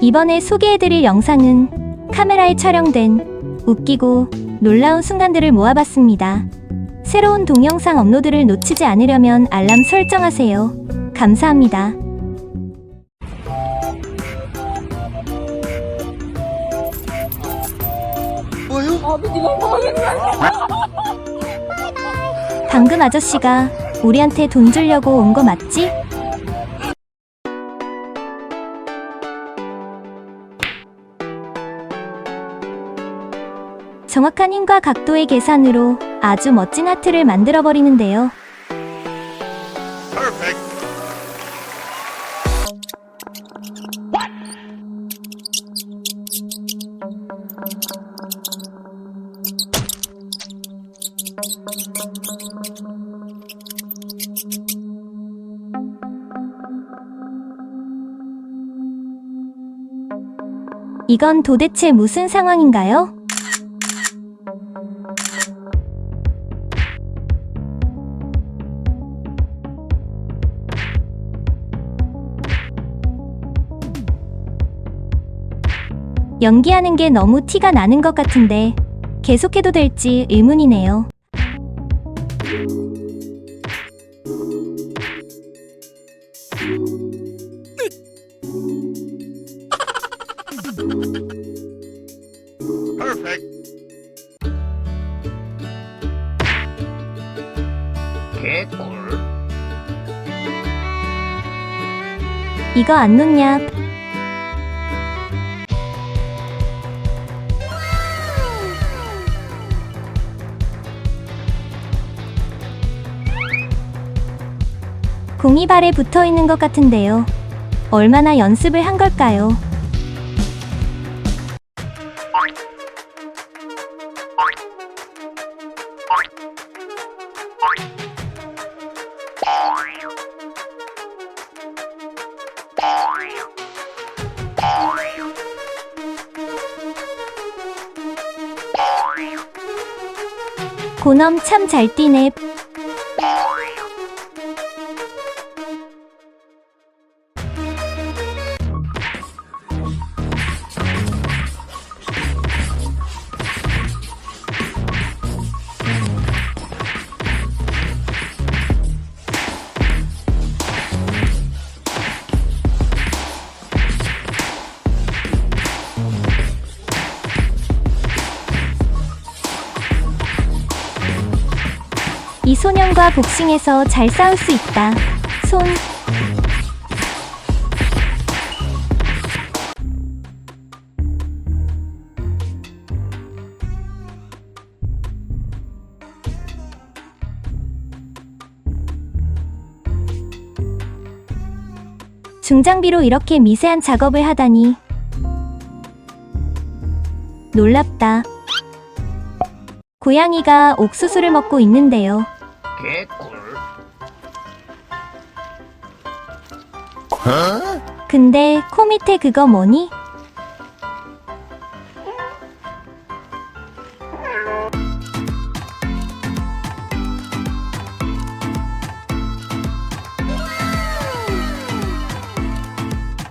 이번에 소개해드릴 영상은 카메라에 촬영된 웃기고 놀라운 순간들을 모아봤습니다. 새로운 동영상 업로드를 놓치지 않으려면 알람 설정하세요. 감사합니다. 방금 아저씨가 우리한테 돈 주려고 온 거 맞지? 정확한 힘과 각도의 계산으로 아주 멋진 하트를 만들어 버리는데요. 이건 도대체 무슨 상황인가요? 연기하는 게 너무 티가 나는 것 같은데 계속해도 될지 의문이네요. 이거 안 놓냐? 공이 발에 붙어 있는 것 같은데요. 얼마나 연습을 한 걸까요? 고넘 참잘 뛰네. 이 소년과 복싱에서 잘 싸울 수 있다. 손. 중장비로 이렇게 미세한 작업을 하다니 놀랍다. 고양이가 옥수수를 먹고 있는데요. 개꿀. 근데 코 밑에 그거 뭐니?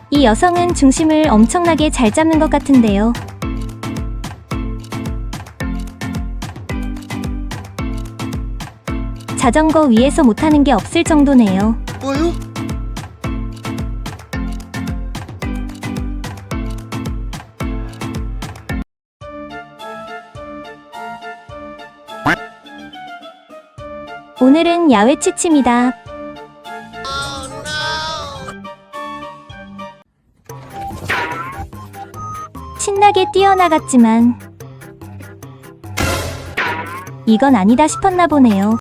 이 여성은 중심을 엄청나게 잘 잡는 것 같은데요. 자전거 위에서 못하는 게 없을 정도네요. 뭐요? 오늘은 야외 취침이다. 신나게 뛰어나갔지만 이건 아니다 싶었나 보네요.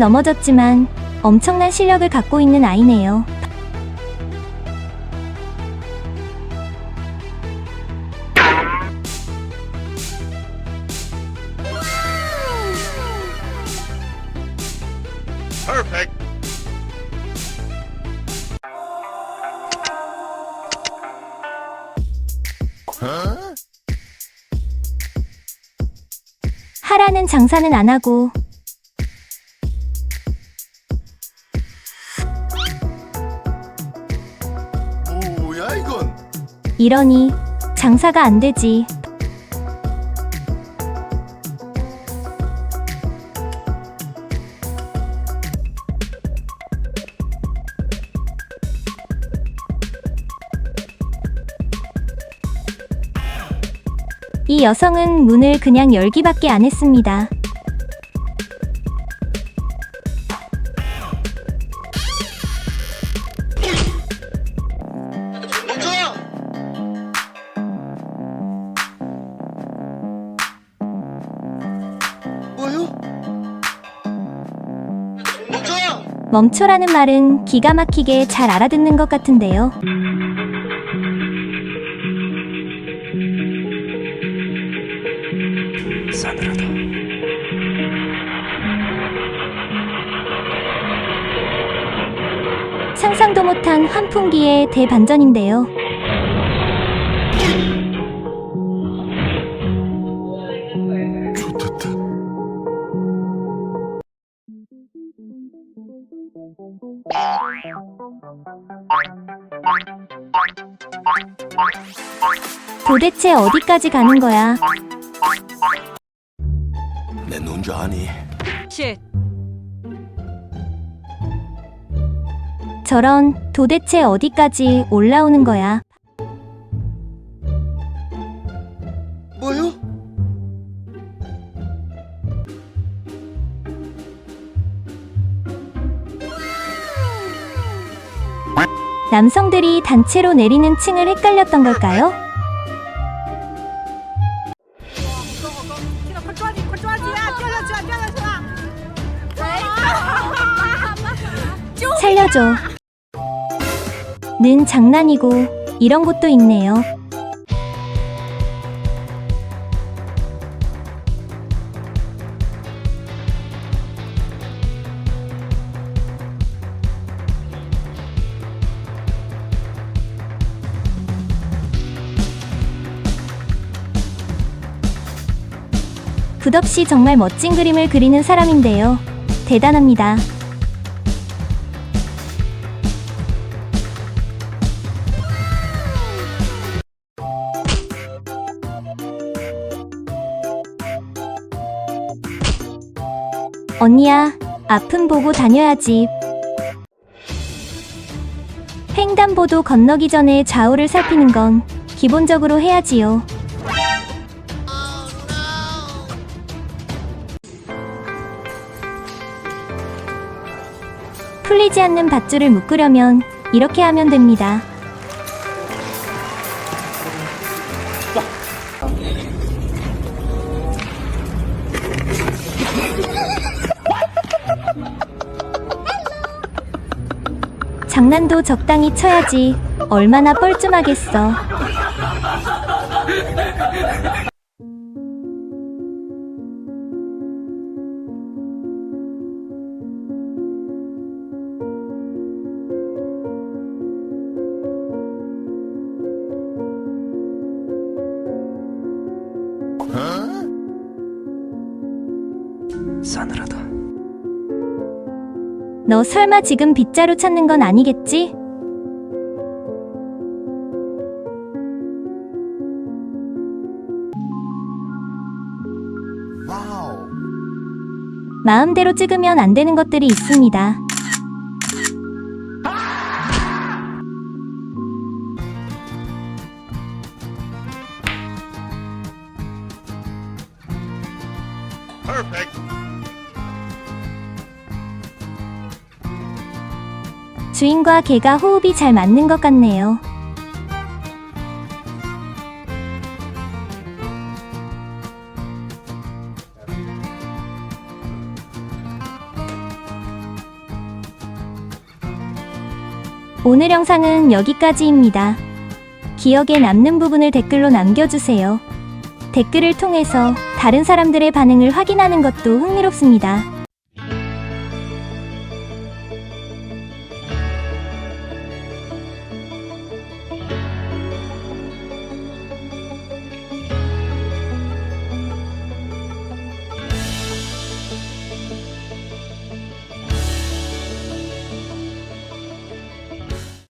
넘어졌지만 엄청난 실력을 갖고 있는 아이네요. Perfect. 하라는 장사는 안 하고 이러니 장사가 안 되지. 이 여성은 문을 그냥 열기밖에 안 했습니다. 멈춰라는 말은 기가 막히게 잘 알아듣는 것 같은데요. 싸늘하다. 상상도 못한 환풍기의 대반전인데요. 도대체 어디까지 가는 거야? 내 눈자 아니? Shit. 저런 도대체 어디까지 올라오는 거야? 뭐요? 남성들이 단체로 내리는 층을 헷갈렸던 걸까요? 살려줘. 는 장난이고 이런 것도 있네요. 붓없이 정말 멋진 그림을 그리는 사람인데요. 대단합니다. 언니야, 아픔 보고 다녀야지. 횡단보도 건너기 전에 좌우를 살피는 건 기본적으로 해야지요. 풀리지 않는 밧줄을 묶으려면 이렇게 하면 됩니다. 장난도 적당히 쳐야지 얼마나 뻘쭘하겠어. 싸늘하다. 너 설마 지금 빗자루 찾는 건 아니겠지? 마음대로 찍으면 안 되는 것들이 있습니다. Perfect. 주인과 개가 호흡이 잘 맞는 것 같네요. 오늘 영상은 여기까지입니다. 기억에 남는 부분을 댓글로 남겨주세요. 댓글을 통해서 다른 사람들의 반응을 확인하는 것도 흥미롭습니다.